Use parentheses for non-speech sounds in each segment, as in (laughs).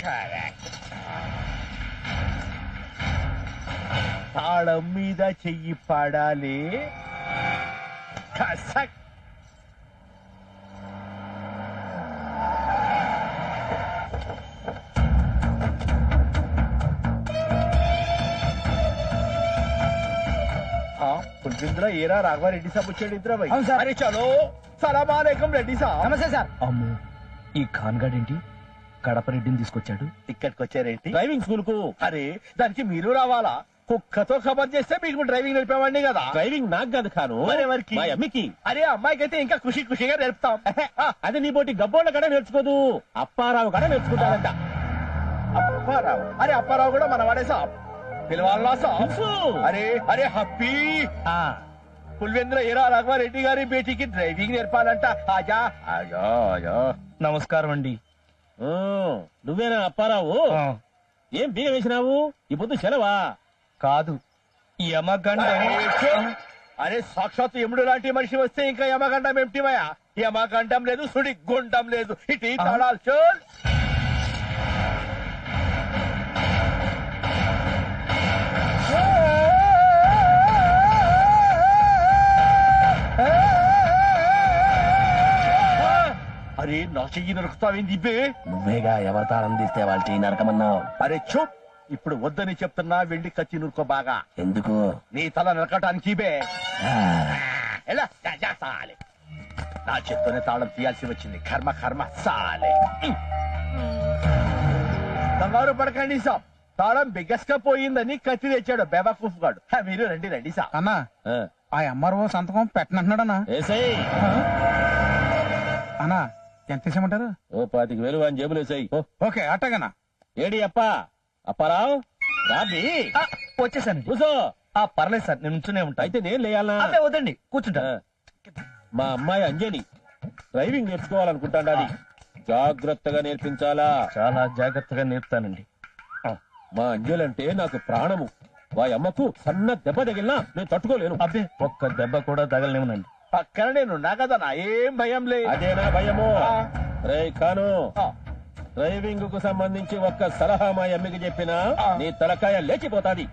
Correct. తాళం మీద చెయ్యి పడాలి. కసక్. ఏరా రాఘవారెడ్డి సాబ్ వచ్చాడు. అరే చలో. సలామాలేకం రెడ్డి సాబ్. నమస్తే సార్. అమ్మో ఈ ఖాన్గాడ్ ఏంటి కడప రెడ్డిని తీసుకొచ్చాడు. ఇక్కడికి వచ్చారేంటి డ్రైవింగ్ స్కూల్కు అరే దానికి మీరు రావాలా? కుక్కతో ఖబర్ చేస్తే మీకు డ్రైవింగ్ నేర్పామండి కదా. డ్రైవింగ్ నాకు కాదు మరి ఎవరికి? మా అమ్మికి. అరే అమ్మాయికి అయితే ఇంకా ఖుషి ఖుషిగా నేర్పుతాం. అది నీ పోటీ గబ్బోళ్ళ కడ నేర్చుకోదు. అప్పారావు కడ నేర్చుకుంటాడంట. అప్పారావు? అరే అప్పారావు కూడా మన వాడే సాబ్. పిలవాలా సాబ్. అరే అరే హప్పీ. ఆ, కుల్వేంద్ర ఏరా రాఘవారెడ్డి గారి బేటీకి డ్రైవింగ్ నేర్పాలంట. ఆజా ఆజా ఆజా. నమస్కారం అండి నువ్వేనా అప్పారావు? ఏం బీగ వేసినావు? ఈ పొద్దు సెలవా? కాదు. యమగండం. అరే సాక్షాత్ యముడు లాంటి మనిషి వస్తే ఇంకా యమగండం ఏమిటిమయా యమగండం లేదు సుడి గుండం లేదు. ఇటు తాళాలు చెయ్యి నరుకుతావేంది ఇబ్బే నువ్వేగా ఎవరి తాళం తీస్తే వాళ్ళ చేయి నరకమన్నావు. అరే చూప్ ఇప్పుడు వద్దని చెప్తున్నా వెళ్ళి కత్తి నురుకో బాగా. ఎందుకు? నీ తల నరకటానికి ఇబే ఎలా? సాలే. నా చేత్తోనే తాళం తీయాల్సి వచ్చింది. కర్మ కర్మ సాలే. కంగారు పడకండి సాబ్. తాళం బిగ్గస్గా పోయిందని కత్తి తెచ్చాడు బేబాకూఫ్ గాడు. మీరు రండి రండి సాబ్. అన్నా ఆ, ఎంఆర్ఓ సంతకం పెట్టనంటున్నాడన్నా. ఏసేయ్ అన్నా ఎంత ఇచ్చామంటారు ఓ పాతికి వేలు అని జేబులు వేసాయి. ఓకే అట్టగనా? ఏడి అప్ప? అప్పారావు? రాబి ఆ, వచ్చేసానండి. కూసో. ఆ పర్లేదు సార్ నేను ఉంచునే ఉంటా. అయితే నేను లేయాలనా? అబ్బే వద్దండి కూర్చుంటా. మా అమ్మాయి అంజలి డ్రైవింగ్ నేర్చుకోవాలనుకుంటాండాది జాగ్రత్తగా నేర్పించాలా? చాలా జాగ్రత్తగా నేర్పుతానండి. మా అంజలి అంటే నాకు ప్రాణము. వారి అమ్మకు సన్న దెబ్బ తగిలినా నేను తట్టుకోలేను. అబ్బే ఒక్క దెబ్బ కూడా తగలనివ్వనండి. పక్కన నేనున్నా కదా నా ఏం భయం లేదు. అదేనా భయము. రే కాను డ్రైవింగ్కు సంబంధించి ఒక్క సలహా మా అమ్మకి చెప్పినా. నీ తలకాయ లేచిపోతాది.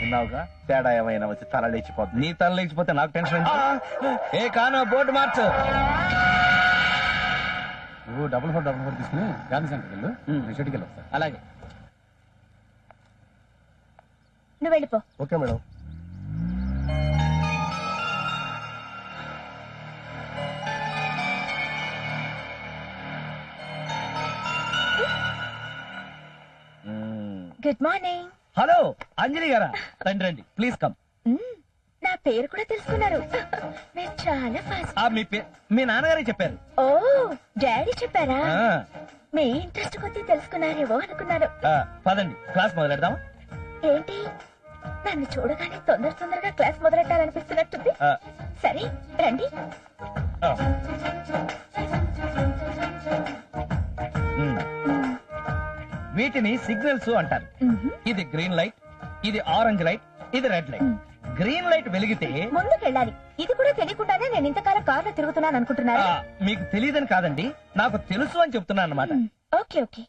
విన్నావుగా? తేడా ఏమైనా వచ్చి తల లేచిపోతుంది. నీ తల లేచిపోతే నాకు టెన్షన్? ఏ కాను బోర్డు మార్చు. నువ్వు డబుల్ ఫోర్ డబుల్ ఫోర్ తీసుకుని గాంధీ సెంటర్కి వెళ్ళు. నేను షెడ్కి అలాగే. నువ్వు వెళ్ళిపో. Okay madam. Good morning. Hello Anjali గారా? రండి రండి ప్లీజ్ కమ్. నా పేరు కూడా తెలుసుకున్నారు. మీరు చాలా ఫాస్ట్ ఆ మీ పే- మీ నాన్నగారే చెప్పారు. ఓ డాడీ చెప్పారా? ఆ, మీ ఇంట్రెస్ట్ కొద్దీ తెలుసుకున్నారేమో అనుకున్నాను ఆ, పదండి క్లాస్ మొదలెడదాం ఏంటి? నన్ను చూడగానే తొందర తొందరగా క్లాస్ మొదలెట్టాలనిపిస్తున్నట్టుంది. సరే రండి. వీటిని సిగ్నల్స్ అంటారు. ఇది గ్రీన్ లైట్ ఇది ఆరెంజ్ లైట్ ఇది రెడ్ లైట్. గ్రీన్ లైట్ వెలిగితే ముందుకెళ్ళాలి. ఇది కూడా తెలియకుండానే నేను ఇంతకాలం కార్లో తిరుగుతున్నాను ఆ, అనుకుంటున్నారా మీకు తెలియదని కాదండి. నాకు తెలుసు అని చెప్తున్నాను అనమాట. Okay okay.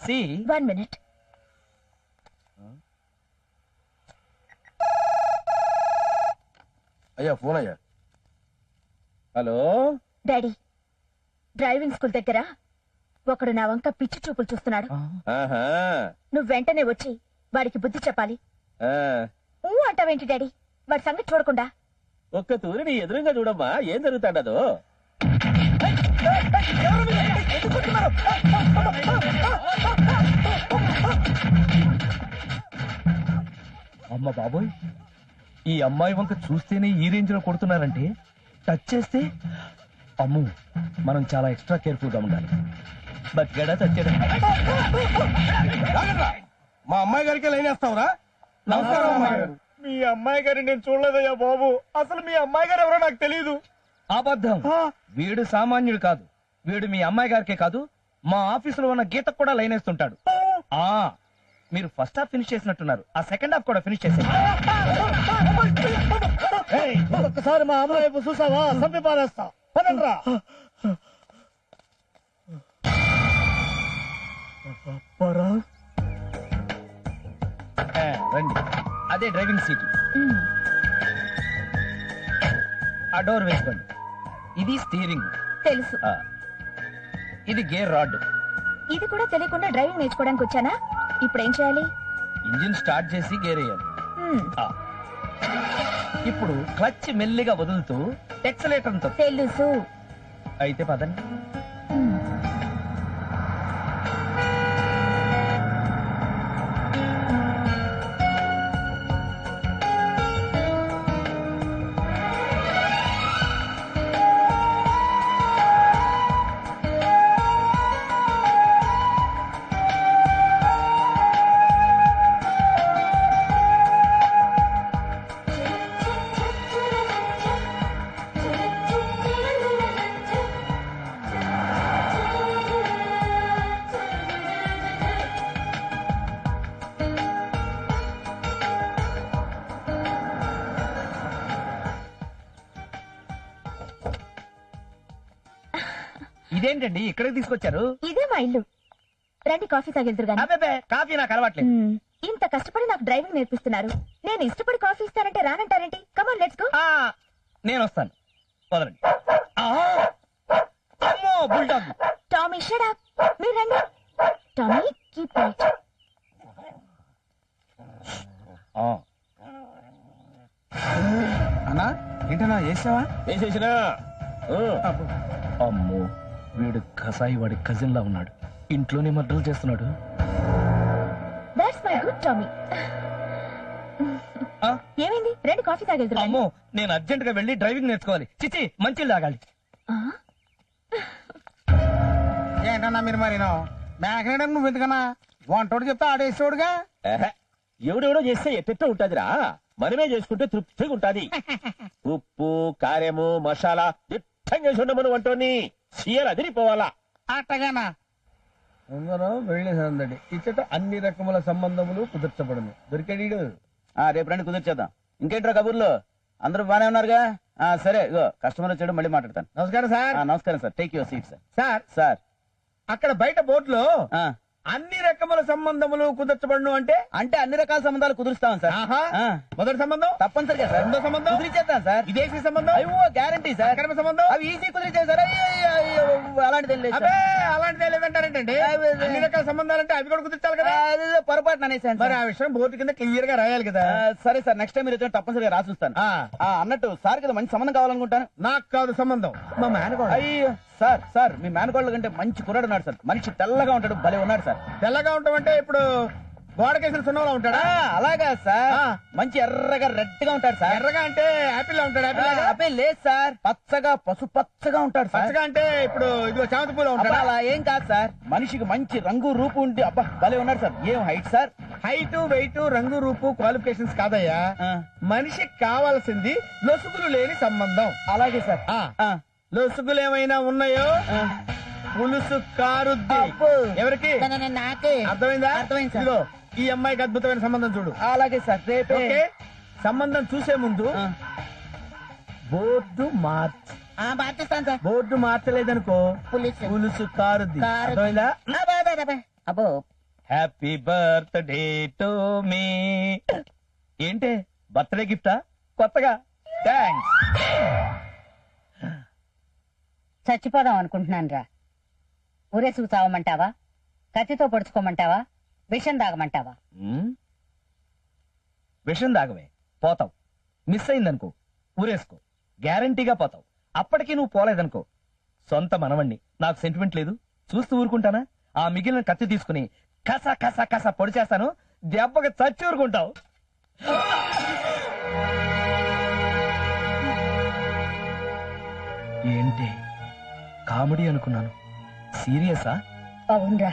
See. One minute. అయ్యా ఫోన్ అయ్యా. హలో? డాడీ డ్రైవింగ్ స్కూల్ దగ్గర ఒకడు నా వంక పిచ్చి చూపులు చూస్తున్నాడు. ఆహా. నువ్వు వెంటనే వచ్చి వాడికి బుద్ధి చెప్పాలి. ఆ, ఊ అంటావేంటి డాడీ? వాడి సంగతి చూడకుండా. ఒక్క తూరి నీ ఎదురుగా చూడమ్మా. ఏం జరుగుతాడదో అమ్మ బాబోయ్. ఈ అమ్మాయి వంక చూస్తేనే ఈ రేంజ్లో కొడుతున్నారంటే టచ్ చేస్తే అమ్ము మనం చాలా ఎక్స్ట్రా కేర్ఫుల్గా ఉండాలి. బట్ గడ టచ్ మా అమ్మాయి గారికి లైన్ వేస్తావురా? నమస్కారం అమ్మాయి గారు. మీ అమ్మాయి గారిని నేను చూడలేదయ్యా బాబు. అసలు మీ అమ్మాయి గారు ఎవరో నాకు తెలియదు అబద్ధం. వీడు సామాన్యుడు కాదు. వీడు మీ అమ్మాయి గారికే కాదు మా ఆఫీసులో ఉన్న గీతకు కూడా లైన్ వేస్తుంటాడు. ఆ. మీరు ఫస్ట్ హాఫ్ ఫినిష్ చేసినట్టున్నారు. ఆ సెకండ్ హాఫ్ కూడా ఫినిష్ చేసేయండి. ఒక్కసారి మా అమ్మ వైపు చూసావా? చంపి పారేస్తా. పదండ్రా. ఆ, రండి. అదే డ్రైవింగ్ సీట్ ఆ డోర్ వేసుకోండి. ఇది స్టీరింగ్ తెలుసు. ఇది గేర్ రాడ్ ఇది కూడా తెలియకుండా డ్రైవింగ్ నేర్చుకోవడానికి వచ్చానా? ఇప్పుడు ఏం చేయాలి? ఇంజిన్ స్టార్ట్ చేసి గేర్ వేయాలి. ఆ. ఇప్పుడు క్లచ్ మెల్లిగా వదులుతూ ఎక్సలేటర్తో తెలుసు. అయితే పదండి. ఇదేంటండి? ఇక్కడికి తీసుకొచ్చారు? ఇదే మా ఇల్లు. రండి కాఫీ తాగిద్దరు గాని. అబ్బే కాఫీ నాకు అలవాట్లేదు. ఇంత కష్టపడి నాకు డ్రైవింగ్ నేర్పిస్తున్నారు. నేను ఇష్టపడి కాఫీ ఇస్తానంటే రానంటారేంటి? కమాన్ లెట్స్ గో ఆ, నేను వస్తాను. వదలండి. ఆ, అమ్మో బుల్డాగ్. టామీ షట్ అప్ మీరు రండి. టామీ కీప్ రైట్ అన్నా ఏంటన్నా చేసావా? వేసేసినా అమ్మో. వీడు కసాయి వాడి కజిన్ లా ఉన్నాడు. ఇంట్లోనే మర్డర్లు చేస్తున్నాడు. దట్స్ మై గుడ్ టామీ ఆ, ఏమైంది? రండి కాఫీ తాగిద్దరు అమ్మో నేను అర్జెంట్గా వెళ్ళి డ్రైవింగ్ నేర్చుకోవాలి. చిచి మంచి తాగాలి. ఏంటన్నా మీరు మరి మేకనేయడం నువ్వు ఎందుకన్నా? వంటోడు చెప్తే ఆడేసేవాడుగా? ఎవడెవడో చేస్తే ఎట్టెట్ట ఉంటదిరా. మనమే చేసుకుంటే తృప్తిగా ఉంటది. (laughs) ఉప్పు కారము మసాలా దిట్టంగా చేసి ఉండమని వంటోని సీఎల్ అదిరిపోవాలా అట్టగానా అందరూ వెళ్ళేసందడి ఇచ్చట అన్ని రకముల సంబంధములు కుదర్చబడును. దొరికాడు రేపు రండి కుదిర్చేద్దాం. ఇంకేంట్రా కబుర్లు? అందరూ బానే ఉన్నారుగా? ఆ, సరే ఇగో కస్టమర్ వచ్చాడు మళ్ళీ మాట్లాడతాను. నమస్కారం సార్. ఆ, నమస్కారం sir. Take your seat sir sir. Sir. అక్కడ బయట బోర్డులో ఆ, అన్ని రకముల సంబంధములు కుదర్చబడును అంటే? అంటే అన్ని రకాల సంబంధాలు కుదురుస్తాం సార్? ఆహా. మొదటి సంబంధం? తప్పనిసరిగా సార్. రెండో సంబంధం? కుదిరిచేద్దాం సార్. విదేశీ సంబంధం? అయ్యో గ్యారంటీ సార్. అక్రమ సంబంధం? అవి ఈజీ కుదిరిచే సార్. అలాంటిది. అలాంటిదే లేదంటారేంటండి. అన్ని రకాల సంబంధాలంటే అవి కూడా కుదిర్చాలి కదా? అదేదో పొరపాటున అనేసాను మరి సార్. ఆ విషయం బోర్డు కింద క్లియర్గా రాయాలి కదా? సరే సార్ నెక్స్ట్ టైం మీరు వచ్చిన తప్పనిసరిగా రాసి ఆ, అన్నట్టు సార్ కదా మంచి సంబంధం కావాలనుకుంటాను. నాకు కాదు సంబంధం. మా మేనగోడ. అయ్యో. సార్ సార్ మీ మేనకోళ్ళ కంటే మంచి కుర్రాడు ఉన్నాడు సార్. మనిషి తెల్లగా ఉంటాడు భలే ఉన్నాడు సార్. తెల్లగా ఉంటామంటే ఇప్పుడు గోడకేసిన సున్నంలో ఉంటాడా? అలాగా సార్. మంచి ఎర్రగా రెడ్గా ఉంటాడు సార్. ఎర్రగా అంటే యాపిల్ లా ఉంటాడు యాపిల్? అబ్బాయి లేదు సార్. పచ్చగా పసు పచ్చగా ఉంటాడు సార్. పచ్చగా అంటే ఇప్పుడు ఇదిగో చామంతి పూల ఉంటాడా? అలా ఏం కాదు సార్. మనిషికి మంచి రంగు రూపు ఉండి అబ్బా భలే ఉన్నాడు సార్. ఏం హైట్ సార్? హైట్ వెయిట్ రంగు రూపు క్వాలిఫికేషన్స్ కాదయ్యా. మనిషికి కావాల్సింది లొసుగులు లేని సంబంధం. అలాగే సార్. లొసుగులు ఏమైనా ఉన్నాయో. పులుసు కారుద్ది. ఎవరికి? నాకే. అర్థమైందా? అర్థమైంది ఈ అమ్మాయికి అద్భుతమైన సంబంధం చూడు. అలాగే సార్ రేపే. సంబంధం చూసే ముందు. Board March. బోర్డు మార్చలేదనుకో పులుసు. కారుద్ది. కారుద్ది. అర్థమైందా? అబ్బో. హ్యాపీ బర్త్డే టు మీ ఏంటే? బర్త్డే గిఫ్టా? కొత్తగా? థ్యాంక్స్ చచ్చిపోదాం అనుకుంటున్నాను రా ఊరేసుకు చావమంటావా కత్తితో పొడుచుకోమంటావా? విషం తాగమంటావా? విషం దాగవే పోతావు. మిస్ అయిందనుకో. ఊరేసుకో గ్యారంటీగా పోతావు. అప్పటికీ నువ్వు పోలేదనుకో. సొంత మనవణ్ణి. నాకు సెంటిమెంట్ లేదు. చూస్తూ ఊరుకుంటానా? ఆ మిగిలిన కత్తి తీసుకుని కస కస కస పొడి చేస్తాను. దెబ్బకి చచ్చి ఊరుకుంటావు. ఏంటి? కామెడీ అనుకున్నాను. సీరియసా? అవునరా.